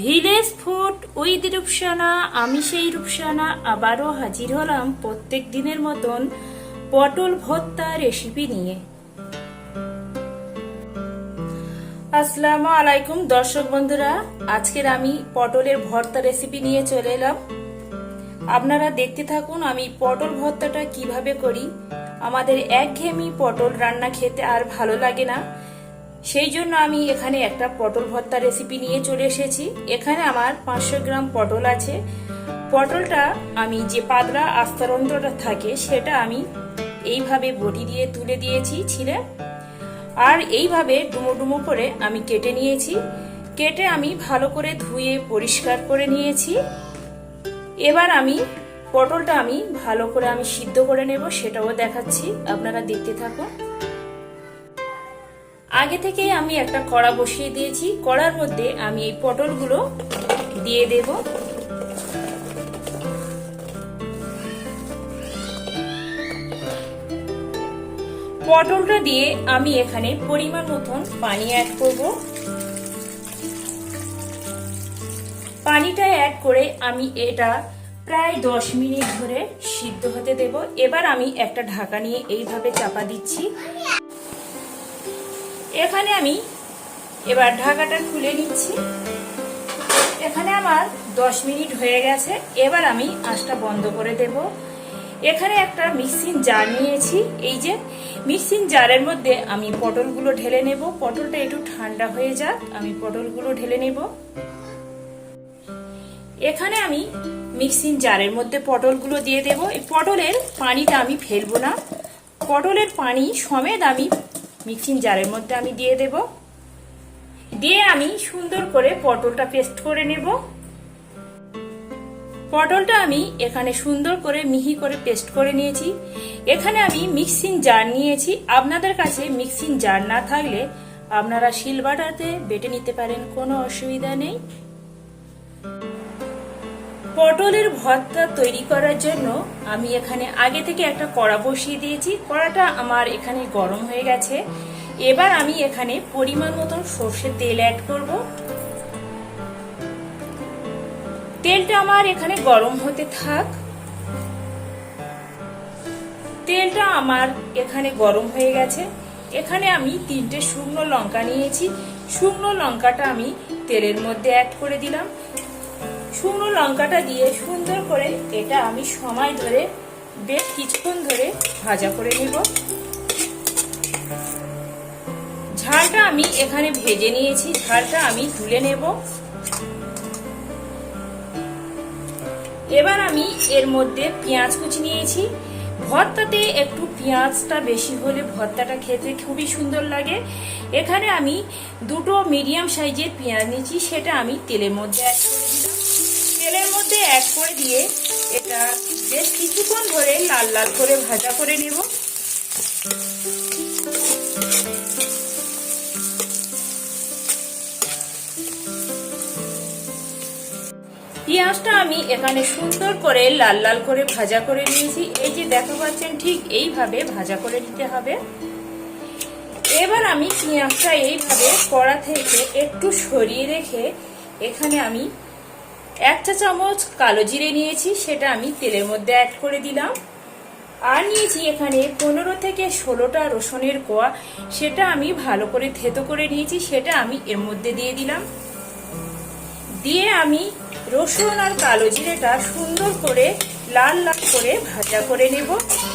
Village food with Rupsana, আমি সেই রূপসানা, আবারও হাজির হলাম প্রত্যেক দিনের মতন পটল ভর্তা রেসিপি নিয়ে। আসসালামু আলাইকুম দর্শক বন্ধুরা, আজকের আমি পটলের ভর্তা রেসিপি নিয়ে চলে এলাম। আপনারা দেখতে থাকুন আমি পটল ভর্তাটা কীভাবে করি। আমাদের একঘেয়েমি পটল রান্না খেতে আর ভালো লাগে না। সেই জন্য আমি এখানে একটা পটল ভর্তা রেসিপি নিয়ে চলে এসেছি। এখানে আমার পাঁচশো গ্রাম পটল আছে। পটলটা আমি যে পাতলা আস্তরন্তটা থাকে সেটা আমি এইভাবে বটি দিয়ে তুলে দিয়েছি ছিলে। আর এইভাবে ডুমো ডুমো করে আমি কেটে নিয়েছি। কেটে আমি ভালো করে ধুয়ে পরিষ্কার করে নিয়েছি। এবার আমি পটলটা আমি ভালো করে আমি সিদ্ধ করে নেব, সেটাও দেখাচ্ছি। আপনারা দেখতে থাকুন। আগে থেকে আমি একটা কড়া বসিয়ে দিয়েছি। কড়ার মধ্যে আমি এই পটলগুলো দিয়ে দেব। পটলটা দিয়ে আমি এখানে পরিমাণ মতন পানি অ্যাড করব। পানিটা অ্যাড করে আমি এটা প্রায় দশ মিনিট ধরে সিদ্ধ হতে দেব। এবার আমি একটা ঢাকা নিয়ে এইভাবে চাপা দিচ্ছি। এখানে আমি এবার ঢাকাটা খুলে নিচ্ছি। এখানে আমার দশ মিনিট হয়ে গেছে। এবার আমি আঁচটা বন্ধ করে দেব। এখানে একটা মিক্সিং জার নিয়েছি। এই যে মিক্সিং জারের মধ্যে আমি পটলগুলো ঢেলে নেব। পটলটা একটু ঠান্ডা হয়ে যাক, আমি পটলগুলো ঢেলে নেব। এখানে আমি মিক্সিং জারের মধ্যে পটলগুলো দিয়ে দেব। এই পটলের পানিটা আমি ফেলব না। পটলের পানি সমেত আমি মিক্সিং জারের মধ্যে আমি দিয়ে দেব। দিয়ে আমি সুন্দর করে পটলটা পেস্ট করে নেব। পটলটা আমি এখানে সুন্দর করে মিহি করে পেস্ট করে নিয়েছি। এখানে আমি মিক্সিং জার নিয়েছি। আপনাদের কাছে মিক্সিং জার না থাকলে আপনারা শিলবাটাতে বেটে নিতে পারেন, কোনো অসুবিধা নেই। পটলের ভর্তা তৈরি করার জন্য আমি এখানে আগে থেকে একটা কড়া বসিয়ে দিয়েছি। কড়াটা আমার এখানে গরম হয়ে গেছে। এবার আমি এখানে পরিমাণ মতন সর্ষের তেল অ্যাড করব। তেলটা আমার এখানে গরম হতে থাক। তেলটা আমার এখানে গরম হয়ে গেছে। এখানে আমি তিনটে শুকনো লঙ্কা নিয়েছি। শুকনো লঙ্কাটা আমি তেলের মধ্যে অ্যাড করে দিলাম। শুকনো লঙ্কাটা দিয়ে সুন্দর করে এটা আমি সময় ধরে বেশ কিছুক্ষণ ধরে ভাজা করে নেব। ঝালটা আমি এখানে ভেজে নিয়েছি, ঝালটা আমি তুলে নেব। এবার আমি এর মধ্যে পেঁয়াজ কুচি নিয়েছি। ভর্তাতে একটু পেঁয়াজটা বেশি হলে ভর্তাটা খেতে খুবই সুন্দর লাগে। এখানে আমি দুটো মিডিয়াম সাইজের পেঁয়াজ নিয়েছি, সেটা আমি তেলের মধ্যে অ্যাড করে দিলাম। তেলের মধ্যে এক করে দিয়ে এটা বেশ কিছুক্ষণ ধরে লাল লাল করে ভাজা করে নেব। পেঁয়াজটা আমি এখানে সুন্দর করে লাল লাল করে ভাজা করে নিয়েছি। এই যে দেখা পাচ্ছেন, ঠিক এইভাবে ভাজা করে নিতে হবে। এবার আমি পেঁয়াজটা এইভাবে কড়া থেকে একটু সরিয়ে রেখে এখানে আমি এক চা চামচ কালো জিরে নিয়েছি, সেটা আমি তেলের মধ্যে অ্যাড করে দিলাম। আর নিয়েছি এখানে পনেরো থেকে ষোলোটা রসুনের কোয়া, সেটা আমি ভালো করে থেতো করে নিয়েছি, সেটা আমি এর মধ্যে দিয়ে দিলাম। দিয়ে আমি রসুন আর কালো জিরেটা সুন্দর করে লাল লাল করে ভাজা করে নেব।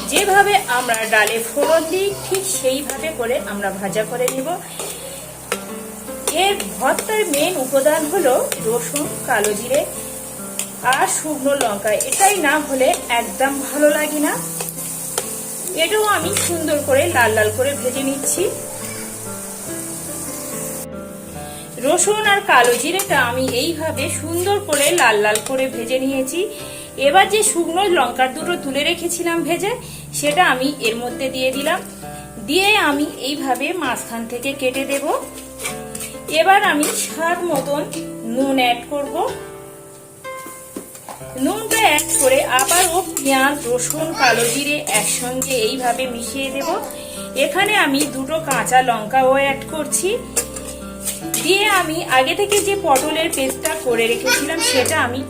যেভাবে আমরা ডালে ফোড়ন দিই, ঠিক সেইভাবে করে আমরা ভাজা করে নেব। এর ভর্তার মেন উপাদান হলো রসুন, কালো জিরে আর শুকনো লঙ্কা। এটাই না হলে একদম ভালো লাগে না। এটাও আমি সুন্দর করে লাল লাল করে ভেজে নিচ্ছি। রসুন আর কালো জিরেটা আমি এইভাবে সুন্দর করে লাল লাল করে ভেজে নিয়েছি। এবার যে শুকনো লঙ্কার দুটো তুলে রেখেছিলাম ভেজে, সেটা আমি এর মধ্যে দিয়ে দিলাম। দিয়ে আমি এইভাবে মাঝখান থেকে কেটে দেব। এবার আমি স্বাদ মতন নুন অ্যাড করব। নুনটা অ্যাড করে আবারও পেঁয়াজ, রসুন, কালো জিরে একসঙ্গে এইভাবে মিশিয়ে দেব। এখানে আমি দুটো কাঁচা লঙ্কাও অ্যাড করছি। দিয়ে আমি আগে থেকে যে পটলের পেস্টটা করে রেখেছিলাম সেটা আমি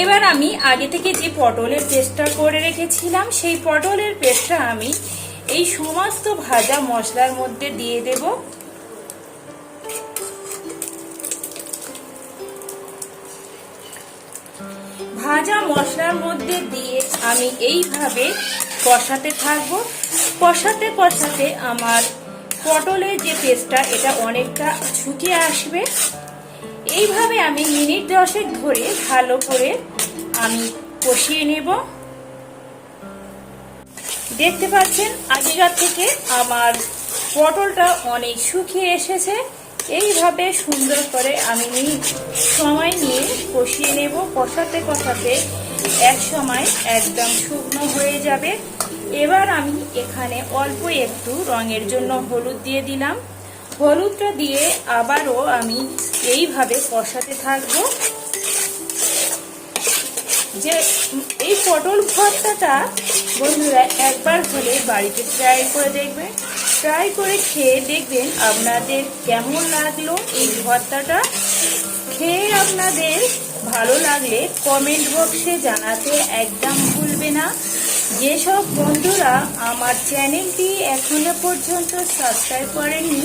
এবার আমি আগে থেকে যে পটলের পেস্টটা করে রেখেছিলাম, সেই পটলের পেস্টটা আমি এই সমস্ত ভাজা মশলার মধ্যে দিয়ে দেব। ভাজা মশলার মধ্যে দিয়ে আমি এইভাবে কষাতে থাকব। কষাতে কষাতে আমার পটলের যে পেস্টটা, এটা অনেকটা শুকিয়ে আসবে। এইভাবে আমি মিনিট দশেক ধরে ভালো করে আমি কষিয়ে নেব। দেখতে পাচ্ছেন আগেকার থেকে আমার পটলটা অনেক শুকিয়ে এসেছে। এইভাবে সুন্দর করে আমি সময় নিয়ে কষিয়ে নেব। কষাতে কষাতে এক সময় একদম শুকনো হয়ে যাবে। এবার আমি এখানে অল্প একটু রঙের জন্য হলুদ দিয়ে দিলাম। হলুদটা দিয়ে আবারও আমি এইভাবে কষাতে থাকব। যে এই পটল ভর্তাটা বন্ধুরা একবার হলে বাড়িতে ট্রাই করে দেখবেন। ট্রাই করে খেয়ে দেখবেন আপনাদের কেমন লাগল এই ভর্তাটা। খেয়ে আপনাদের ভালো লাগলে কমেন্ট বক্সে জানাতে একদম ভুলবে না। যেসব বন্ধুরা আমার চ্যানেলটি এখনও পর্যন্ত সাবস্ক্রাইব করেননি,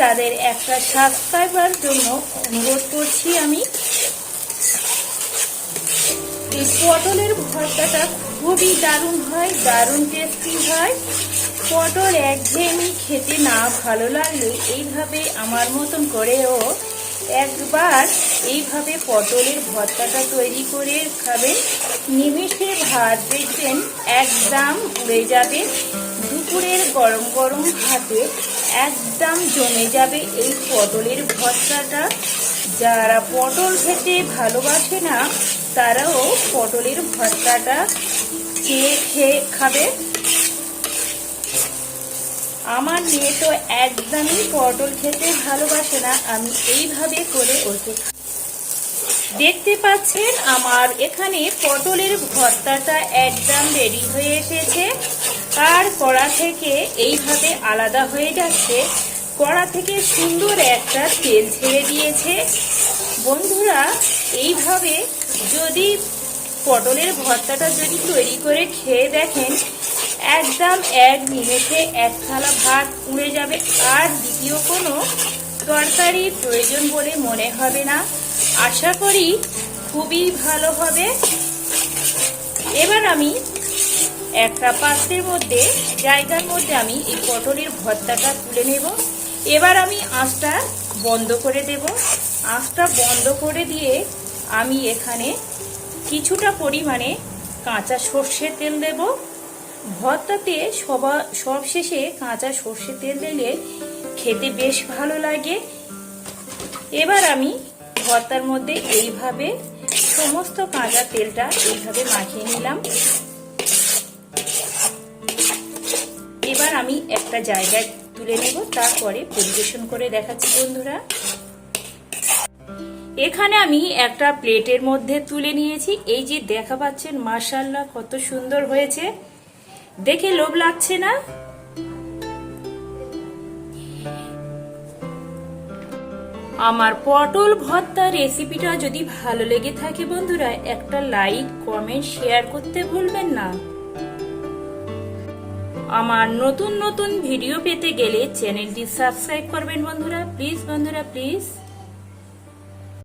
তাদের একটা সাবস্ক্রাইবার জন্য অনুরোধ করছি আমি। এই পটলের ভর্তাটা খুবই দারুণ হয়, দারুণ টেস্টি হয়। পটল একঘেয়েমি খেতে না ভালো লাগলে এইভাবে আমার মতন করেও একবার এইভাবে পটলের ভর্তাটা তৈরি করে খাবেন। নিমিষে ভাত দেখবেন একদম উড়ে যাবে। দুপুরের গরম গরম ভাতে একদম জমে যাবে এই পটলের ভর্তাটা। যারা পটল খেতে ভালোবাসে না তারাও পটলের ভর্তাটা খেয়ে খেয়ে খাবে। আমার মেয়ে তো একদমই পটল খেতে ভালোবাসে না, আমি এইভাবে করে ওকে দেখতে পাচ্ছেন, আমার এখানে পটলের ভর্তাটা একদম রেডি হয়ে এসেছে। আর কড়া থেকে এইভাবে আলাদা হয়ে যাচ্ছে। কড়া থেকে সুন্দর একটা তেল ছেড়ে দিয়েছে। বন্ধুরা, এইভাবে যদি পটলের ভর্তাটা যদি তৈরি করে খেয়ে দেখেন, একদম এক নিমেষে এক থালা ভাত উড়ে যাবে। আর দ্বিতীয় কোনো তরকারির প্রয়োজন বলে মনে হবে না। আশা করি খুবই ভালো হবে। এবার আমি একটা পাত্রের মধ্যে, জায়গার মধ্যে আমি এই পটলের ভর্তাটা তুলে নেব। এবার আমি আঁচটা বন্ধ করে দেব। আঁচটা বন্ধ করে দিয়ে আমি এখানে কিছুটা পরিমাণে কাঁচা সর্ষের তেল দেব। ভর্তাতে সবা সব শেষে কাঁচা সর্ষের তেল দিলে খেতে বেশ ভালো লাগে। এবার আমি ভর্তার মধ্যে এইভাবে সমস্ত কাঁচা তেলটা এইভাবে মাখিয়ে নিলাম। এবার আমি একটা জায়গায় তুলে নেব, তারপরে পরিবেশন করে দেখাচ্ছি বন্ধুরা। এখানে আমি একটা প্লেটের মধ্যে তুলে নিয়েছি। এই যে দেখা পাচ্ছেন মার্শাল্লাহ কত সুন্দর হয়েছে। দেখে লোভ লাগছে না? আমার পটল ভর্তা রেসিপিটা যদি ভালো লেগে থাকে বন্ধুরা, একটা লাইক কমেন্ট শেয়ার করতে ভুলবেন না। আমার নতুন নতুন ভিডিও পেতে গেলে চ্যানেলটি সাবস্ক্রাইব করবেন বন্ধুরা। প্লিজ বন্ধুরা প্লিজ